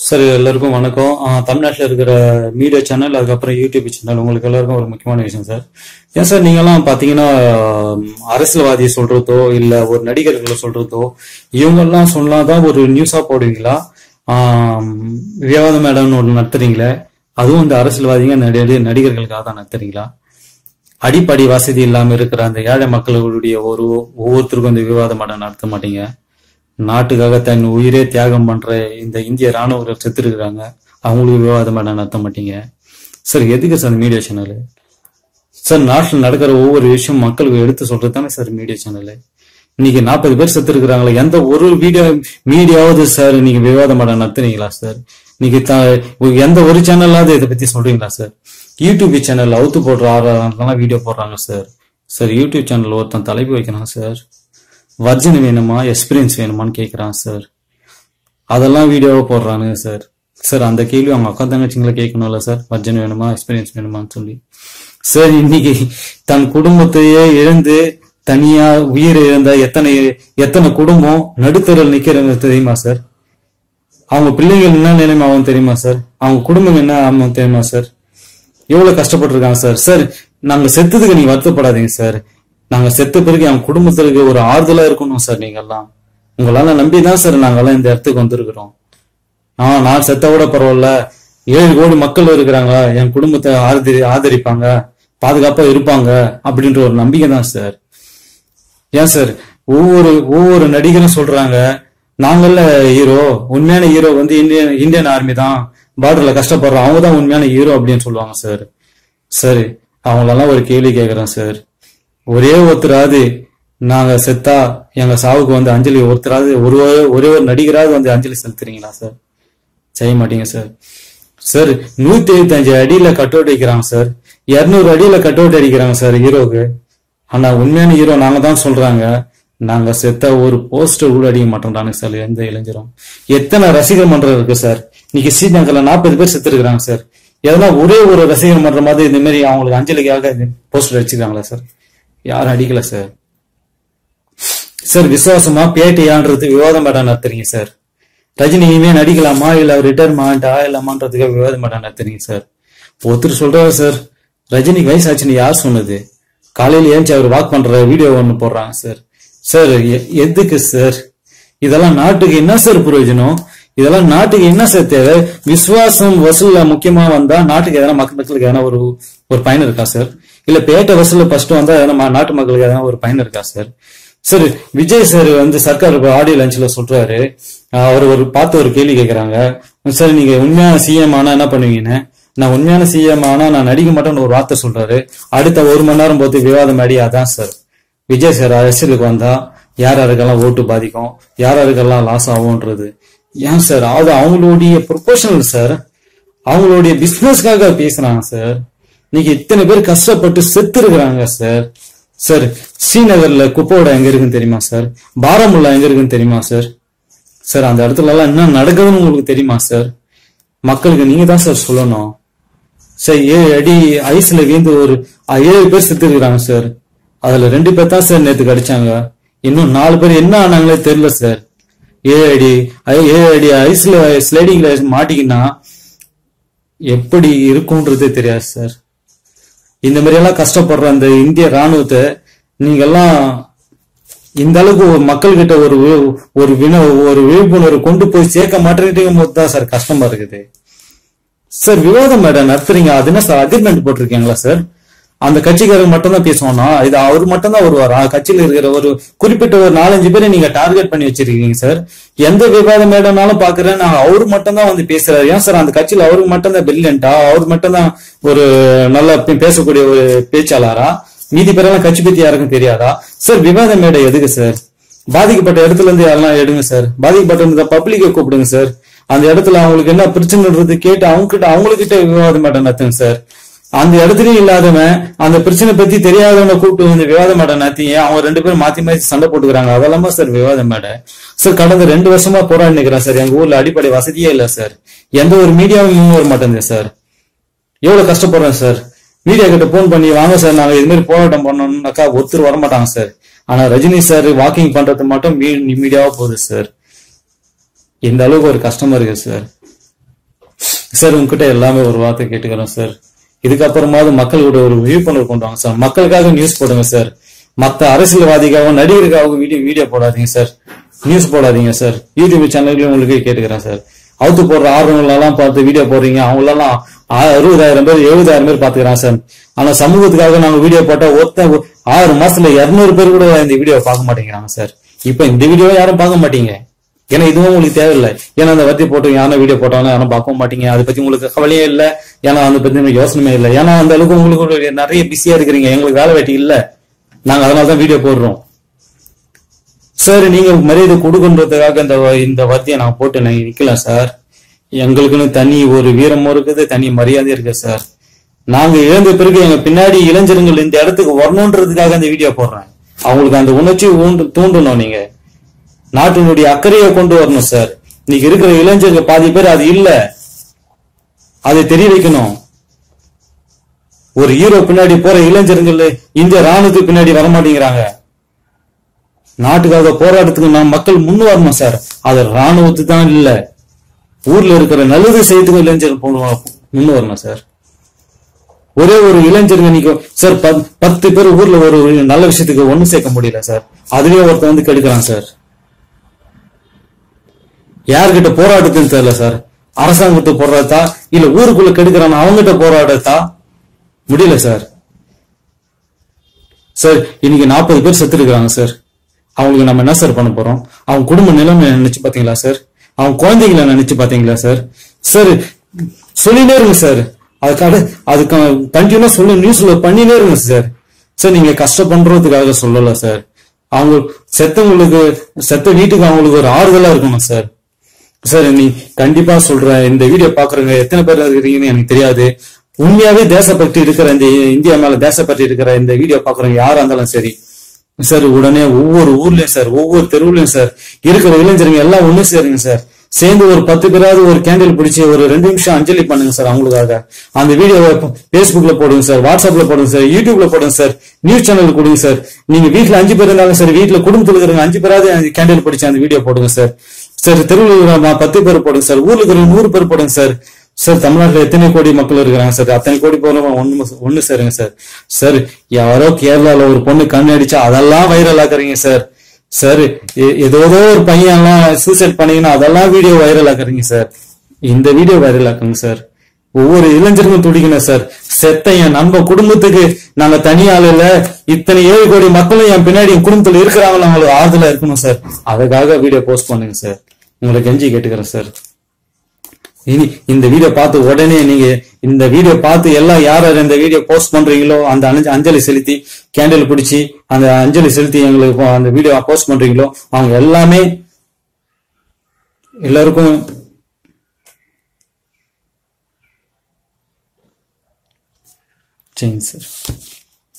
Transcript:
Sir எல்லாருக்கும் வணக்கம். தமிழ்நாட்டில் இருக்கிற மீடியா சேனல் அதுக்கப்புறம் யூடியூப் சேனல் உங்களுக்கு எல்லாருக்கும் ஒரு முக்கியமான விஷயம் சார் ஏன் சார் நீங்கெல்லாம் பார்த்தீங்கன்னா அரசியல்வாதியை சொல்றதோ இல்லை ஒரு நடிகர்களை சொல்றதோ இவங்கெல்லாம் சொன்னாதான் ஒரு நியூஸாக போடுவீங்களா? விவாத விவாதம் மேடம்னு ஒன்று நடத்துறீங்களே அதுவும் இந்த அரசியல்வாதிங்க நடி- நடிகர்களுக்காக தான் நடத்துறீங்களா? அடிப்படை வசதி இல்லாமல் இருக்கிற அந்த ஏழை மக்களுடைய ஒரு ஒவ்வொருத்தருக்கும் இந்த விவாத மேடம் நடத்த மாட்டீங்க. நாட்டுக்காக தன் உயிரே தியாகம் பண்ற இந்த இந்திய ராணுவர்கள் செத்து இருக்கிறாங்க அவங்களுக்கு விவாதம் மேடம் நடத்த மாட்டீங்க சார் எதுக்கு சார் மீடியா சேனல் சார் நாட்டில் நடக்கிற ஒவ்வொரு விஷயம் மக்களுக்கு எடுத்து சொல்றது தானே சார் மீடியா சேனல் இன்னைக்கு நாற்பது பேர் செத்து இருக்கிறாங்களே எந்த ஒரு வீடியோ மீடியாவது சார் நீங்க விவாதம் பண்ண நடத்துறீங்களா சார் நீங்க த- எந்த ஒரு சேனல்லாவது இதை பத்தி சொல்றீங்களா சார் யூடியூப் சேனல் அவுத்து போடுற ஆறாம் வீடியோ போடுறாங்க சார் சார் யூடியூப் சேனல் ஒருத்தன் தலைப்பு வைக்கிறான் சார் வர்ஜன் வேணுமா எக்ஸ்பீரியன்ஸ் வேணுமான்னு கேட்குறான் சார் அதெல்லாம் வீடியோவை போடுறானுங்க சார் சார் அந்த கேள்வி அவங்க அக்கா தங்கச்சிங்களை கேட்கணும்ல சார் வர்ஜன் வேணுமா எக்ஸ்பீரியன்ஸ் வேணுமான்னு சொல்லி. சார் இன்னைக்கு தன் குடும்பத்தையே இழந்து தனியா உயிர் இழந்த எத்தனை எத்தனை குடும்பம் நடுத்தரில் நிக்கிறது தெரியுமா சார் அவங்க பிள்ளைகள் என்ன நிலைமை ஆகும் தெரியுமா சார் அவங்க குடும்பம் என்ன ஆகும் தெரியுமா சார் எவ்வளவு கஷ்டப்பட்டிருக்காங்க சார் சார் நாங்க செத்ததுக்கு நீங்க வருத்தப்படாதீங்க சார் நாங்க செத்த பிறகு என் குடும்பத்திற்கு ஒரு ஆறுதலா இருக்கணும் சார் நீங்க எல்லாம் உங்களால நம்பி தான் சார் நாங்கெல்லாம் இந்த இடத்துக்கு வந்திருக்கிறோம். ஆஹ் நான் செத்த விட பரவாயில்ல. ஏழு கோடி மக்கள் இருக்கிறாங்க. என் குடும்பத்தை ஆதரி ஆதரிப்பாங்க. பாதுகாப்பா இருப்பாங்க அப்படின்ற ஒரு நம்பிக்கை தான் சார். ஏன் சார்? ஒவ்வொரு ஒவ்வொரு நடிகரும் சொல்றாங்க நாங்கள்ல ஹீரோ உண்மையான ஹீரோ வந்து இந்தியன் இந்தியன் ஆர்மி தான். பார்டர்ல கஷ்டப்படுறோம் அவங்க தான் உண்மையான ஹீரோ அப்படின்னு சொல்லுவாங்க சார். சரி அவங்களெல்லாம் ஒரு கேள்வி கேட்கறேன் சார். ஒரே ஒருத்தராவது நாங்க செத்தா எங்க சாவுக்கு வந்து அஞ்சலி ஒருத்தராவது ஒரு ஒரே ஒரு நடிகராவது வந்து அஞ்சலி செலுத்துறீங்களா சார் செய்ய மாட்டீங்க சார் சார் நூத்தி எழுபத்தஞ்சு அடியில கட் அவுட் அடிக்கிறாங்க சார் இருநூறு அடியில கட் அவுட் அடிக்கிறாங்க சார் ஹீரோக்கு ஆனா உண்மையான ஹீரோ நாங்க தான் சொல்றாங்க. நாங்க செத்த ஒரு போஸ்டர் கூட அடிக்க மாட்டோம்டானுங்க சார் எந்த இளைஞரும். எத்தனை ரசிகர் மன்றம் இருக்கு சார் இன்னைக்கு ஸ்ரீநகர்ல நாற்பது பேர் செத்து இருக்கிறாங்க சார் எதனா ஒரே ஒரு ரசிகர் மன்றம் மாதிரி இந்த மாதிரி அவங்களுக்கு அஞ்சலிக்காக போஸ்டர் அடிச்சுக்கிறாங்களா சார் யாரும் அடிக்கல சார் சார் விசுவாசமா பேட்டையான்றது விவாதம் மேடம் நடத்துறீங்க சார் ரஜினி இனிமே நடிக்கலாமா இல்ல ரிட்டர்ன் இல்லாமான்றதுக்காக விவாதம் மேடம் நடத்துறீங்க சார் ஒருத்தர் சொல்றாரு சார் ரஜினிக்கு வயசாச்சுன்னு யார் சொன்னது? காலையில ஏஞ்சி அவர் வாக் பண்ற வீடியோ ஒன்று போடுறாங்க சார் சார் எ- எதுக்கு சார் இதெல்லாம் நாட்டுக்கு என்ன சார் பிரயோஜனம் இதெல்லாம் நாட்டுக்கு என்ன சார் தேவை? விசுவாசம் வசூல முக்கியமா வந்தா நாட்டுக்கு எதனா மக்கள் மக்களுக்கு எதனா ஒரு ஒரு பயன் இருக்கா சார் இல்ல பேட்ட வசூல்ல ஃபர்ஸ்ட் வந்தா நம்ம நாட்டு மக்களுக்கு எதனா ஒரு பயன் இருக்கா சார் சார் விஜய் சார் வந்து சர்க்கார் ஆடியோ லஞ்சில் சொல்றாரு. அவர் ஒரு பார்த்து ஒரு கேள்வி கேட்குறாங்க சார் நீங்க உண்மையான சிஎம் ஆனா என்ன பண்ணுவீங்கன்னு நான் உண்மையான சிஎம் ஆனா நான் நடிக்க மாட்டேன்னு ஒரு வார்த்தை சொல்றாரு. அடுத்த ஒரு மணி நேரம் போது விவாதம் அடி அதான் சார் விஜய் சார் அரசியலுக்கு வந்தா யார் யாருக்கெல்லாம் ஓட்டு பாதிக்கும்? யார் யாருக்கெல்லாம் லாஸ் ஆகும்ன்றது? ஏன் சார் அது அவங்களுடைய ப்ரொபோஷனல் சார் அவங்களுடைய பிஸ்னஸ்க்காக பேசுறாங்க சார் இன்னைக்கு இத்தனை பேர் கஷ்டப்பட்டு செத்து இருக்கிறாங்க சார் சார் ஸ்ரீநகர்ல குப்போட எங்க இருக்குன்னு தெரியுமா சார் பாரமுல்லா எங்க இருக்குன்னு தெரியுமா சார் சார் அந்த இடத்துல எல்லாம் என்ன நடக்குதுன்னு உங்களுக்கு தெரியுமா சார் மக்களுக்கு நீங்க தான் சார் சொல்லணும். சார் ஏழு அடி ஐஸ்ல வீந்து ஒரு ஏழு பேர் செத்து இருக்கிறாங்க சார் அதுல ரெண்டு பேர் தான் சார் நேத்து கடிச்சாங்க. இன்னும் நாலு பேர் என்ன ஆனாங்களே தெரியல சார் ஏழு அடி ஐ- ஏழு அடி ஐஸ்ல ஸ்லைடிங்ல மாட்டிக்கினா எப்படி இருக்கும்ன்றதே தெரியாது சார் இந்த மாதிரியெல்லாம் கஷ்டப்படுற அந்த இந்திய ராணுவத்தை நீங்கெல்லாம் இந்த அளவுக்கு ஒரு மக்கள்கிட்ட ஒரு ஒரு வின ஒரு விழிப்புணர்வு கொண்டு போய் சேர்க்க மாட்டேங்கிட்டே போது தான் சார் கஷ்டமா இருக்குது. சார் விவாதம் மேடம் நடத்துறீங்க. அது என்ன சார் அக்ரிமெண்ட் போட்டிருக்கீங்களா சார்? அந்த கட்சிக்காரர் மட்டும் தான் பேசுவானா? இது அவர் மட்டும் தான் வருவாரா கட்சியில இருக்கிற ஒரு குறிப்பிட்ட ஒரு நாலஞ்சு பேரை நீங்க டார்கெட் பண்ணி வச்சிருக்கீங்க சார் எந்த விவாத மேடம்னாலும் பாக்குறேன் நான் அவரு மட்டும் தான் வந்து பேசுறாரு. ஏன் சார் அந்த கட்சியில் அவருக்கு மட்டும் தான் பிரில்லியண்டா அவர் மட்டும் தான் ஒரு நல்ல பேசக்கூடிய ஒரு பேச்சாளரா? மீதி பேரெல்லாம் கட்சி பத்தி யாருக்கும் தெரியாதா? சார் விவாத மேடை எதுக்கு சார் பாதிக்கப்பட்ட இடத்துல இருந்து யாரெல்லாம் எடுங்க சார் பாதிக்கப்பட்ட பப்ளிக்கை கூப்பிடுங்க சார் அந்த இடத்துல அவங்களுக்கு என்ன பிரச்சனைன்றது கேட்டு அவங்க கிட்ட அவங்ககிட்ட விவாதம் மேடம் நடத்துங்க சார் அந்த இடத்துலயும் இல்லாதவன் அந்த பிரச்சனை பத்தி தெரியாதவனை கூப்பிட்டு வந்து விவாத மேட நடத்திங்க அவங்க ரெண்டு பேரும் மாத்தி மாத்தி சண்டை போட்டுக்கிறாங்க. அதெல்லாமா சார் விவாத மேடை? சார் கடந்த ரெண்டு வருஷமா போராடி நிக்கிறேன் சார். எங்க ஊர்ல அடிப்படை வசதியே இல்ல சார். எந்த ஒரு மீடியாவும் இன்னும் வர மாட்டேங்குது சார். எவ்வளவு கஷ்டப்படுறேன் சார். மீடியா கிட்ட போன் பண்ணி வாங்க சார் நாங்க இது மாதிரி போராட்டம் பண்ணணும்னாக்கா ஒருத்தர் வர மாட்டாங்க சார். ஆனா ரஜினி சார் வாக்கிங் பண்றது மட்டும் மீடியாவா போகுது சார். இந்த அளவுக்கு ஒரு கஷ்டமா இருக்கு சார். சார் உங்ககிட்ட எல்லாமே ஒரு வார்த்தை கேட்டுக்கிறோம் சார். இதுக்கப்புறமாவது மக்களோட ஒரு விழிப்புணர்வு கொண்டு வாங்க சார். மக்களுக்காக நியூஸ் போடுங்க சார். மற்ற அரசியல்வாதிக்காகவும் நடிகருக்காகவும் வீடியோ வீடியோ போடாதீங்க சார். நியூஸ் போடாதீங்க சார். யூடியூப் சேனல்களையும் உங்களுக்கு கேட்டுக்கிறேன் சார். அவுத்து போடுற ஆர்வங்களெல்லாம் பார்த்து வீடியோ போடுறீங்க. அவங்களெல்லாம் ஆ- அறுபதாயிரம் பேர் எழுபதாயிரம் பேர் பாத்துக்கிறான் சார். ஆனா சமூகத்துக்காக நாங்க வீடியோ போட்டா ஒருத்தன் ஆறு மாசத்துல இருநூறு பேர் கூட இந்த வீடியோ பார்க்க மாட்டேங்கிறாங்க சார். இப்ப இந்த வீடியோ யாரும் பார்க்க மாட்டீங்க. ஏன்னா இதுவும் உங்களுக்கு தேவையில்லை. ஏன்னா அந்த வத்தி போட்டு யானை வீடியோ போட்டாலும் யாரும் பார்க்கவும் மாட்டீங்க. அதை பத்தி உங்களுக்கு கவலையே இல்லை. ஏன்னா அதை பத்தி யோசனையே இல்லை. ஏன்னா அந்த அளவுக்கு உங்களுக்கு நிறைய பிஸியா இருக்கிறீங்க. எங்களுக்கு வேலை வெட்டி இல்லை. நாங்க அதனால தான் வீடியோ போடுறோம். சார் நீங்க மரியாதை கொடுக்குன்றதுக்காக இந்த வ- இந்த வார்த்தையை நான் போட்டு நான் நிக்கலாம் சார் எங்களுக்குன்னு தனி ஒரு வீரமும் இருக்குது தனி மரியாதை இருக்கு சார் நாங்க இழந்த பிறகு எங்க பின்னாடி இளைஞர்கள் இந்த இடத்துக்கு வரணுன்றதுக்காக இந்த வீடியோ போடுறேன். அவங்களுக்கு அந்த உணர்ச்சி தூண்டணும் நீங்க. நாட்டினுடைய அக்கறையை கொண்டு வரணும் சார் இன்னைக்கு இருக்கிற இளைஞர்கள் பாதி பேர் அது இல்ல. அதை தெரிய வைக்கணும். ஒரு ஹீரோ பின்னாடி போற இளைஞர்கள் இந்திய ராணுவத்துக்கு பின்னாடி வர மாட்டேங்கிறாங்க. நாட்டுக்காக போராட்டத்துக்கு நாம் மக்கள் முன் வரணும் சார் அது ராணுவத்துக்கு தான் இல்ல. ஊர்ல இருக்கிற நல்லது செய்யறதுக்கு இளைஞர்கள் போகணும் முன் வரணும் சார் ஒரே ஒரு இளைஞருங்க நீங்க சார் பத்- பத்து பேர் ஊர்ல ஒரு நல்ல விஷயத்துக்கு ஒண்ணு சேர்க்க முடியல சார் அதுவே ஒருத்தன் வந்து கெடுக்கிறான் சார் யார்கிட்ட போராடுதுன்னு தெரியல சார். அரசாங்கத்தை போராட்டத்தா இல்ல ஊருக்குள்ள கெடுக்கிறான்? அவங்ககிட்ட போராடத்தா முடியல சார். சார் இன்னைக்கு நாற்பது பேர் செத்து இருக்கிறாங்க சார். அவங்களுக்கு நம்ம என்ன சார் பண்ண போறோம்? அவங்க குடும்ப நிலைமை நினைச்சு பாத்தீங்களா சார்? அவங்க குழந்தைங்களை நினைச்சு பாத்தீங்களா சார்? சார் சொல்லினே இருங்க சார். அதுக்காக அதுக்கு கண்டினியூ சொல்லி நியூஸ்ல பண்ணினே இருங்க சார். சார் நீங்க கஷ்டப்படுறதுக்காக சொல்லல சார். அவங்க செத்தவங்களுக்கு செத்த வீட்டுக்கு அவங்களுக்கு ஒரு ஆறுதலா இருக்கணும் சார். சார் நீ கண்டிப்பா சொல்றேன் இந்த வீடியோ பாக்குறவங்க எத்தனை பேர் இருக்கிறீங்கன்னு எனக்கு தெரியாது. உண்மையாவே தேசப்பற்றி இருக்கிற இந்த இந்தியா மேல தேசப்பற்றி இருக்கிற இந்த வீடியோ பாக்குறவங்க யாரா இருந்தாலும் சரி சார் உடனே ஒவ்வொரு ஊர்லயும் சார் ஒவ்வொரு தெருவுலயும் சார் இருக்கிற இளைஞருங்க எல்லாம் ஒண்ணு சேருங்க சார் சேர்ந்து ஒரு பத்து பேராவது ஒரு கேண்டில் பிடிச்சி ஒரு ரெண்டு நிமிஷம் அஞ்சலி பண்ணுங்க சார் அவங்களுக்காக. அந்த வீடியோவை பேஸ்புக்ல போடுங்க சார் வாட்ஸ்அப்ல போடுங்க சார் யூடியூப்ல போடுங்க சார் நியூஸ் சேனல் கொடுங்க சார் நீங்க வீட்டுல அஞ்சு பேர் இருந்தாலும் சார் வீட்டுல குடும்பத்துல இருக்கிறவங்க அஞ்சு பேராவது கேண்டில் பிடிச்சி அந்த வீடியோ போடுங்க சார் சார் தெருவில் பத்து பேர் போடுங்க சார். ஊர்ல இருக்கிற நூறு பேர் போடுங்க சார். சார் தமிழ்நாட்டுல எத்தனை கோடி மக்கள் இருக்கிறாங்க சார்? அத்தனை கோடி போல ஒண்ணு ஒண்ணு சேருங்க சார். சார் யாரோ கேரளால ஒரு பொண்ணு கண்ணு அடிச்சா அதெல்லாம் வைரல் ஆக்குறீங்க சார். சார் எ- ஏதோ ஒரு பையன் எல்லாம் சூசைட் பண்ணீங்கன்னா அதெல்லாம் வீடியோ வைரல் ஆக்குறீங்க சார். இந்த வீடியோ வைரல் ஆக்குங்க சார். ஒவ்வொரு இளைஞருக்கும் துடிக்கணும் சார். செத்த என் நம்ம குடும்பத்துக்கு நாங்க தனியால இல்ல. இத்தனை ஏழு கோடி மக்களும் என் பின்னாடி என் குடும்பத்துல இருக்கிறாங்க அவங்களுக்கு ஆறுதலா இருக்கணும் சார். அதுக்காக வீடியோ போஸ்ட் பண்ணுங்க சார். உங்களை கெஞ்சி கேட்டுக்கிறேன் சார் இனி இந்த வீடியோ பார்த்து உடனே நீங்க இந்த வீடியோ பார்த்து எல்லாம் யார் யார் இந்த வீடியோ போஸ்ட் பண்றீங்களோ அந்த அஞ்சலி செலுத்தி கேண்டில் பிடிச்சி அந்த அஞ்சலி செலுத்தி எங்களுக்கு அந்த வீடியோ போஸ்ட் பண்றீங்களோ அவங்க எல்லாமே எல்லாருக்கும் சரிங்க சார்